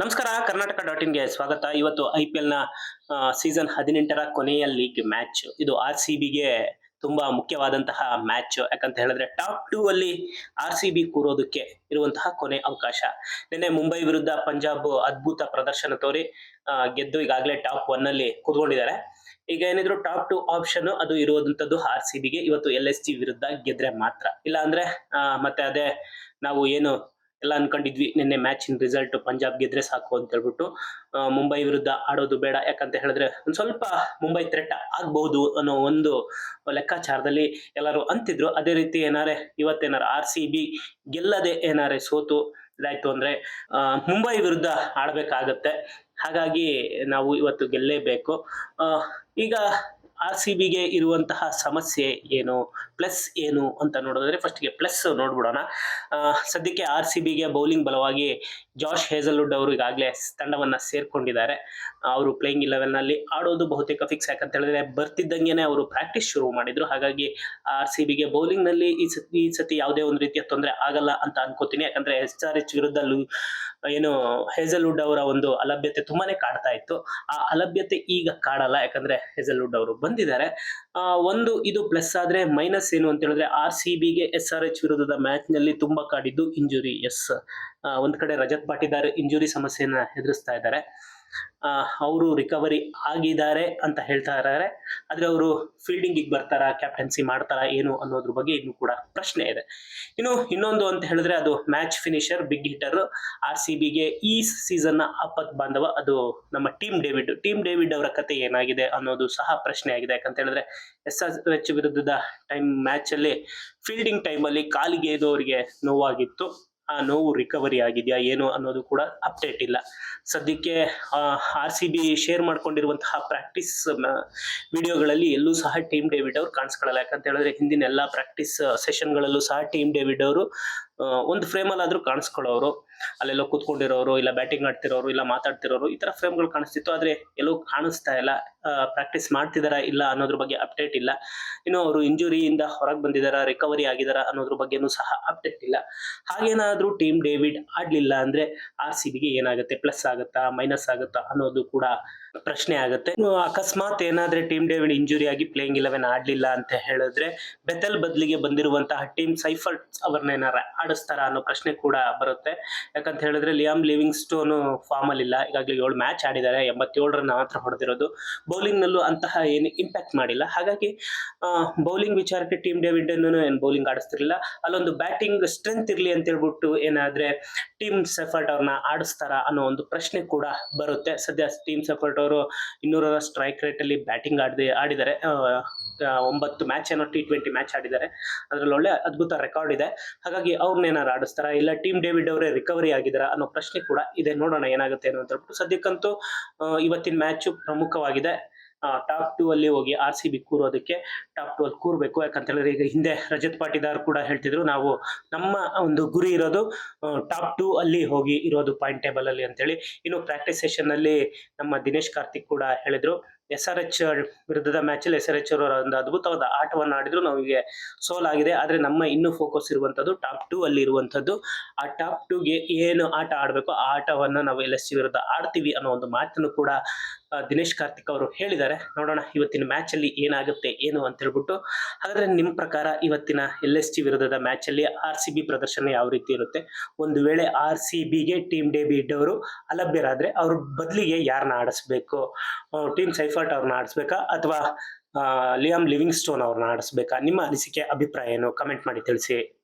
ನಮಸ್ಕಾರ, ಕರ್ನಾಟಕ ಡಾಟ್ ಇನ್ಗೆ ಸ್ವಾಗತ. ಇವತ್ತು ಐ ಪಿ ಎಲ್ನ ಸೀಸನ್ ಹದಿನೆಂಟರ ಕೊನೆಯ ಲೀಗ್ ಮ್ಯಾಚ್. ಇದು ಆರ್ ಸಿ ಬಿಗೆ ತುಂಬಾ ಮುಖ್ಯವಾದಂತಹ ಮ್ಯಾಚ್. ಯಾಕಂತ ಹೇಳಿದ್ರೆ ಟಾಪ್ ಟೂ ಅಲ್ಲಿ ಆರ್ ಸಿ ಬಿ ಕೂರೋದಕ್ಕೆ ಇರುವಂತಹ ಕೊನೆ ಅವಕಾಶ. ನಿನ್ನೆ ಮುಂಬೈ ವಿರುದ್ಧ ಪಂಜಾಬ್ ಅದ್ಭುತ ಪ್ರದರ್ಶನ ತೋರಿ ಗೆದ್ದು ಈಗಾಗಲೇ ಟಾಪ್ ಒನ್ ಅಲ್ಲಿ ಕೂತ್ಕೊಂಡಿದ್ದಾರೆ. ಈಗ ಏನಿದ್ರು ಟಾಪ್ ಟು ಆಪ್ಷನ್ ಅದು ಇರುವಂತದ್ದು ಆರ್ ಸಿ ಬಿಗೆ. ಇವತ್ತು ಎಲ್ ಎಸ್ ಜಿ ವಿರುದ್ಧ ಗೆದ್ರೆ ಮಾತ್ರ. ಇಲ್ಲ ಅಂದ್ರೆ ಮತ್ತೆ ಅದೇ ನಾವು ಏನು ಎಲ್ಲ ಅನ್ಕೊಂಡಿದ್ವಿ ನಿನ್ನೆ ಮ್ಯಾಚಿನ ರಿಸಲ್ಟ್ ಪಂಜಾಬ್ ಗೆದ್ರೆ ಸಾಕು ಅಂತ ಹೇಳ್ಬಿಟ್ಟು. ಮುಂಬೈ ವಿರುದ್ಧ ಆಡೋದು ಬೇಡ ಯಾಕಂತ ಹೇಳಿದ್ರೆ ಒಂದ್ ಸ್ವಲ್ಪ ಮುಂಬೈ ಥ್ರೆಟ್ ಆಗ್ಬಹುದು ಅನ್ನೋ ಒಂದು ಲೆಕ್ಕಾಚಾರದಲ್ಲಿ ಎಲ್ಲರೂ ಅಂತಿದ್ರು. ಅದೇ ರೀತಿ ಏನಾರೆ ಇವತ್ತೇನಾರ ಆರ್ ಸಿ ಬಿ ಗೆಲ್ಲದೆ ಏನಾರೆ ಸೋತು ಇದಾಯ್ತು ಅಂದ್ರೆ ಮುಂಬೈ ವಿರುದ್ಧ ಆಡಬೇಕಾಗತ್ತೆ. ಹಾಗಾಗಿ ನಾವು ಇವತ್ತು ಗೆಲ್ಲೇಬೇಕು. ಆ, ಈಗ ಆರ್ ಸಿ ಬಿಗೆ ಇರುವಂತಹ ಸಮಸ್ಯೆ ಏನು, ಪ್ಲಸ್ ಏನು ಅಂತ ನೋಡೋದಾದ್ರೆ ಫಸ್ಟ್ಗೆ ಪ್ಲಸ್ ನೋಡ್ಬಿಡೋಣ. ಸದ್ಯಕ್ಕೆ ಆರ್ ಸಿ ಬಿಗೆ ಬೌಲಿಂಗ್ ಬಲವಾಗಿ ಜಾಶ್ ಹೇಸಲ್ವುಡ್ ಅವರು ಈಗಾಗಲೇ ತಂಡವನ್ನು ಸೇರ್ಕೊಂಡಿದ್ದಾರೆ. ಅವರು ಪ್ಲೇಯಿಂಗ್ ಇಲೆವೆನ್ನಲ್ಲಿ ಆಡೋದು ಬಹುತೇಕ ಫಿಕ್ಸ್ ಯಾಕಂತ ಹೇಳಿದ್ರೆ ಬರ್ತಿದ್ದಂಗೆನೆ ಅವರು ಪ್ರಾಕ್ಟೀಸ್ ಶುರು ಮಾಡಿದ್ರು. ಹಾಗಾಗಿ ಆರ್ ಸಿ ಬಿಗೆ ಬೌಲಿಂಗ್ನಲ್ಲಿ ಈ ಸತಿ ಈ ಸತಿ ಯಾವುದೇ ಒಂದು ರೀತಿಯ ತೊಂದರೆ ಆಗಲ್ಲ ಅಂತ ಅನ್ಕೋತೀನಿ. ಯಾಕಂದ್ರೆ ಎಚ್ ಆರ್ ಎಚ್ ವಿರುದ್ಧ ಏನು ಹೇಸಲ್ವುಡ್ ಅವರ ಒಂದು ಅಲಭ್ಯತೆ ತುಂಬಾನೇ ಕಾಡ್ತಾ ಇತ್ತು. ಆ ಅಲಭ್ಯತೆ ಈಗ ಕಾಡಲ್ಲ, ಯಾಕಂದ್ರೆ ಹೇಸಲ್ವುಡ್ ಅವರು ಬಂದಿದ್ದಾರೆ. ಒಂದು ಇದು ಪ್ಲಸ್ ಆದ್ರೆ ಮೈನಸ್ ಏನು ಅಂತ ಹೇಳಿದ್ರೆ ಆರ್ ಸಿ ಬಿಗೆ ಎಸ್ ಆರ್ ಎಚ್ ವಿರುದ್ಧದ ಮ್ಯಾಚ್ನಲ್ಲಿ ತುಂಬಾ ಕಾಡಿದ್ದು ಇಂಜುರಿ ಎಸ್ ಒಂದ್ ಕಡೆ ರಜತ್ ಪಾಟಿದಾರ್ ಇಂಜುರಿ ಸಮಸ್ಯೆಯನ್ನ ಎದುರಿಸ್ತಾ ಇದ್ದಾರೆ. ಅವರು ರಿಕವರಿ ಆಗಿದ್ದಾರೆ ಅಂತ ಹೇಳ್ತಾ ಇದ್ದಾರೆ. ಆದ್ರೆ ಅವರು ಫೀಲ್ಡಿಂಗ್ ಬರ್ತಾರಾ ಕ್ಯಾಪ್ಟನ್ಸಿ ಮಾಡ್ತಾರಾ, ಏನು ಅನ್ನೋದ್ರ ಬಗ್ಗೆ ಇನ್ನು ಕೂಡ ಪ್ರಶ್ನೆ ಇದೆ. ಇನ್ನು ಇನ್ನೊಂದು ಅಂತ ಹೇಳಿದ್ರೆ ಅದು match finisher big hitter R C ಬಿಗೆ ಈ ಸೀಸನ್ನ ಆಪತ್ ಬಾಂಧವ ಅದು ನಮ್ಮ ಟೀಮ್ ಡೇವಿಡ್ ಟೀಮ್ ಡೇವಿಡ್ ಅವರ ಕತೆ ಏನಾಗಿದೆ ಅನ್ನೋದು ಸಹ ಪ್ರಶ್ನೆ ಆಗಿದೆ. ಯಾಕಂತ ಹೇಳಿದ್ರೆ ಎಸ್ ಆರ್ ಎಚ್ ವಿರುದ್ಧದ ಟೈಮ್ ಮ್ಯಾಚ್ ಅಲ್ಲಿ ಫೀಲ್ಡಿಂಗ್ ಟೈಮ್ ಅಲ್ಲಿ ಕಾಲಿಗೆ ಅವರಿಗೆ ನೋವಾಗಿತ್ತು. ಆ ನೋವು ರಿಕವರಿ ಆಗಿದೆಯಾ, ಏನು ಅನ್ನೋದು ಕೂಡ ಅಪ್ಡೇಟ್ ಇಲ್ಲ. ಸದ್ಯಕ್ಕೆ ಆರ್ ಸಿ ಬಿ ಶೇರ್ ಮಾಡ್ಕೊಂಡಿರುವಂತಹ ಪ್ರಾಕ್ಟೀಸ್ ವಿಡಿಯೋಗಳಲ್ಲಿ ಎಲ್ಲೂ ಸಹ ಟೀಮ್ ಡೇವಿಡ್ ಅವರು ಕಾಣಿಸ್ಕೊಳ್ಳಲ್ಲ ಯಾಕಂತ ಹೇಳಿದ್ರೆ ಹಿಂದಿನ ಎಲ್ಲ ಪ್ರಾಕ್ಟೀಸ್ ಸೆಷನ್ಗಳಲ್ಲೂ ಸಹ ಟೀಮ್ ಡೇವಿಡ್ ಅವರು ಒಂದು ಫ್ರೇಮಲ್ಲಿ ಆದ್ರೂ ಕಾಣಿಸ್ಕೊಳ್ಳೋರು, ಅಲ್ಲೆಲ್ಲೋ ಕೂತ್ಕೊಂಡಿರೋರು, ಇಲ್ಲ ಬ್ಯಾಟಿಂಗ್ ಆಡ್ತಿರೋರು, ಇಲ್ಲ ಮಾತಾಡ್ತಿರೋರು, ಈ ತರ ಫ್ರೇಮ್ಗಳು ಕಾಣಿಸ್ತಿತ್ತು. ಆದ್ರೆ ಎಲ್ಲೋ ಕಾಣಿಸ್ತಾ ಇಲ್ಲ. ಪ್ರಾಕ್ಟೀಸ್ ಮಾಡ್ತಿದಾರಾ ಇಲ್ಲ ಅನ್ನೋದ್ರ ಬಗ್ಗೆ ಅಪ್ಡೇಟ್ ಇಲ್ಲ. ಇನ್ನು ಅವರು ಇಂಜುರಿಯಿಂದ ಹೊರಗೆ ಬಂದಿದಾರ ರಿಕವರಿ ಆಗಿದಾರ ಅನ್ನೋದ್ರ ಬಗ್ಗೆನೂ ಸಹ ಅಪ್ಡೇಟ್ ಇಲ್ಲ. ಹಾಗೇನಾದ್ರೂ ಟೀಮ್ ಡೇವಿಡ್ ಆಡ್ಲಿಲ್ಲ ಅಂದ್ರೆ ಆರ್ ಸಿ ಬಿಗೆ ಏನಾಗುತ್ತೆ? ಪ್ಲಸ್ ಆಗುತ್ತಾ ಮೈನಸ್ ಆಗುತ್ತಾ ಅನ್ನೋದು ಕೂಡ ಪ್ರಶ್ನೆ ಆಗುತ್ತೆ. ಅಕಸ್ಮಾತ್ ಏನಾದ್ರೆ ಟೀಮ್ ಡೇವಿಡ್ ಇಂಜುರಿ ಆಗಿ ಪ್ಲೇಯಿಂಗ್ ಇಲೆವೆನ್ ಆಡ್ಲಿಲ್ಲ ಅಂತ ಹೇಳಿದ್ರೆ ಬೆತಲ್ ಬದಲಿಗೆ ಬಂದಿರುವಂತಹ ಟೀಮ್ ಸೈಫಲ್ ಅವ್ರನ್ನೇನಾರ ಆಡಿಸ್ತಾರ ಅನ್ನೋ ಪ್ರಶ್ನೆ ಕೂಡ ಬರುತ್ತೆ. ಯಾಕಂತ ಹೇಳಿದ್ರೆ ಲಿಯಾಮ್ ಲಿವಿಂಗ್ ಸ್ಟೋನ್ ಫಾರ್ಮ್ ಅಲ್ಲಿ ಇಲ್ಲ. ಈಗಾಗಲೇ ಏಳು ಮ್ಯಾಚ್ ಆಡಿದ್ದಾರೆ. ಎಂಬತ್ತೇಳು ರನ್ ಮಾತ್ರ ಹೊಡೆದಿರೋದು. ಬೌಲಿಂಗ್ ನಲ್ಲೂ ಅಂತಹ ಏನು ಇಂಪ್ಯಾಕ್ಟ್ ಮಾಡಿಲ್ಲ. ಹಾಗಾಗಿ ಬೌಲಿಂಗ್ ವಿಚಾರಕ್ಕೆ ಟೀಮ್ ಡೇವಿಡ್ ಏನು ಬೌಲಿಂಗ್ ಆಡಿಸ್ತಿರ್ಲಿಲ್ಲ. ಅಲ್ಲೊಂದು ಬ್ಯಾಟಿಂಗ್ ಸ್ಟ್ರೆಂತ್ ಇರಲಿ ಅಂತ ಹೇಳ್ಬಿಟ್ಟು ಏನಾದ್ರೆ ಟೀಮ್ ಸೆಫರ್ಟ್ ಅವ್ರನ್ನ ಆಡಿಸ್ತಾರ ಅನ್ನೋ ಒಂದು ಪ್ರಶ್ನೆ ಕೂಡ ಬರುತ್ತೆ. ಸದ್ಯ ಟೀಮ್ ಸೆಫರ್ಟ್ ಅವರು ಇನ್ನೂರರ ಸ್ಟ್ರೈಕ್ ರೇಟ್ ಅಲ್ಲಿ ಬ್ಯಾಟಿಂಗ್ ಆಡದೆ, ಆಡಿದ್ದಾರೆ. ಒಂಬತ್ತು ಮ್ಯಾಚ್ ಏನೋ ಟಿ ಟ್ವೆಂಟಿ ಮ್ಯಾಚ್ ಆಡಿದ್ದಾರೆ. ಅದರಲ್ಲಿ ಒಳ್ಳೆ ಅದ್ಭುತ ರೆಕಾರ್ಡ್ ಇದೆ. ಹಾಗಾಗಿ ಅವ್ರನ್ನೇನಾರು ಆಡಿಸ್ತಾರ? ಇಲ್ಲ ಟೀಮ್ ಡೇವಿಡ್ ಅವರೇ ರಿಕವರಿ ಆಗಿದಾರ ಅನ್ನೋ ಪ್ರಶ್ನೆ ಕೂಡ ಇದೆ. ನೋಡೋಣ ಏನಾಗುತ್ತೆ ಅನ್ನೋ ಅಂತ ಸದ್ಯಕ್ಕಂತೂ ಇವತ್ತಿನ ಮ್ಯಾಚ್ ಪ್ರಮುಖವಾಗಿದೆ. ಟಾಪ್ ಟೂ ಅಲ್ಲಿ ಹೋಗಿ ಆರ್ ಸಿ ಬಿ ಕೂರೋದಕ್ಕೆ ಟಾಪ್ ಟೂ ಅಲ್ಲಿ ಕೂರ್ಬೇಕು. ಯಾಕಂತ ಹೇಳಿದ್ರೆ ಈಗ ಹಿಂದೆ ರಜತ್ ಪಾಟಿದಾರ್ ಕೂಡ ಹೇಳ್ತಿದ್ರು, ನಾವು ನಮ್ಮ ಒಂದು ಗುರಿ ಇರೋದು ಟಾಪ್ ಟೂ ಅಲ್ಲಿ ಹೋಗಿ ಇರೋದು ಪಾಯಿಂಟ್ ಟೇಬಲ್ ಅಲ್ಲಿ ಅಂತೇಳಿ. ಇನ್ನು ಪ್ರಾಕ್ಟೀಸ್ ಸೆಷನ್ ಅಲ್ಲಿ ನಮ್ಮ ದಿನೇಶ್ ಕಾರ್ತಿಕ್ ಕೂಡ ಹೇಳಿದ್ರು. ಎಸ್ ಆರ್ ಎಚ್ ವಿರುದ್ಧದ ಮ್ಯಾಚಲ್ಲಿ ಎಸ್ ಆರ್ ಎಚ್ ಅವರ ಒಂದು ಅದ್ಭುತವಾದ ಆಟವನ್ನು ಆಡಿದ್ರು. ನಮಗೆ ಸೋಲಾಗಿದೆ ಆದರೆ ನಮ್ಮ ಇನ್ನೂ ಫೋಕಸ್ ಇರುವಂಥದ್ದು ಟಾಪ್ ಟೂ ಅಲ್ಲಿ ಇರುವಂತದ್ದು. ಆ ಟಾಪ್ ಟೂಗೆ ಏನು ಆಟ ಆಡಬೇಕು, ಆ ಆಟವನ್ನು ನಾವು ಎಲ್ ಎಸ್ ಸಿ ವಿರುದ್ಧ ಆಡ್ತೀವಿ ಅನ್ನೋ ಒಂದು ಮಾತನ್ನು ಕೂಡ ದಿನೇಶ್ ಕಾರ್ತಿಕ್ ಅವರು ಹೇಳಿದ್ದಾರೆ. ನೋಡೋಣ ಇವತ್ತಿನ ಮ್ಯಾಚ್ ಅಲ್ಲಿ ಏನಾಗುತ್ತೆ, ಏನು ಅಂತ ಹೇಳ್ಬಿಟ್ಟು. ಹಾಗಾದ್ರೆ ನಿಮ್ಮ ಪ್ರಕಾರ ಇವತ್ತಿನ ಎಲ್ ಎಸ್ ಟಿ ವಿರುದ್ಧದ ಮ್ಯಾಚ್ ಅಲ್ಲಿ ಆರ್ ಸಿ ಬಿ ಪ್ರದರ್ಶನ ಯಾವ ರೀತಿ ಇರುತ್ತೆ? ಒಂದು ವೇಳೆ ಆರ್ ಸಿ ಬಿಗೆ ಟೀಮ್ ಡೇವಿಡ್ ಅವರು ಅಲಭ್ಯರಾದರೆ ಅವ್ರ ಬದಲಿಗೆ ಯಾರನ್ನ ಆಡಿಸ್ಬೇಕು? ಟೀಮ್ ಸೈಫರ್ಟ್ ಅವ್ರನ್ನ ಆಡಿಸ್ಬೇಕಾ? ಅಥವಾ ಲಿಯಾಮ್ ಲಿವಿಂಗ್ ಸ್ಟೋನ್ ಅವ್ರನ್ನ ಆಡಿಸ್ಬೇಕಾ? ನಿಮ್ಮ ಅನಿಸಿಕೆ, ಅಭಿಪ್ರಾಯ ಏನು? ಕಮೆಂಟ್ ಮಾಡಿ ತಿಳಿಸಿ.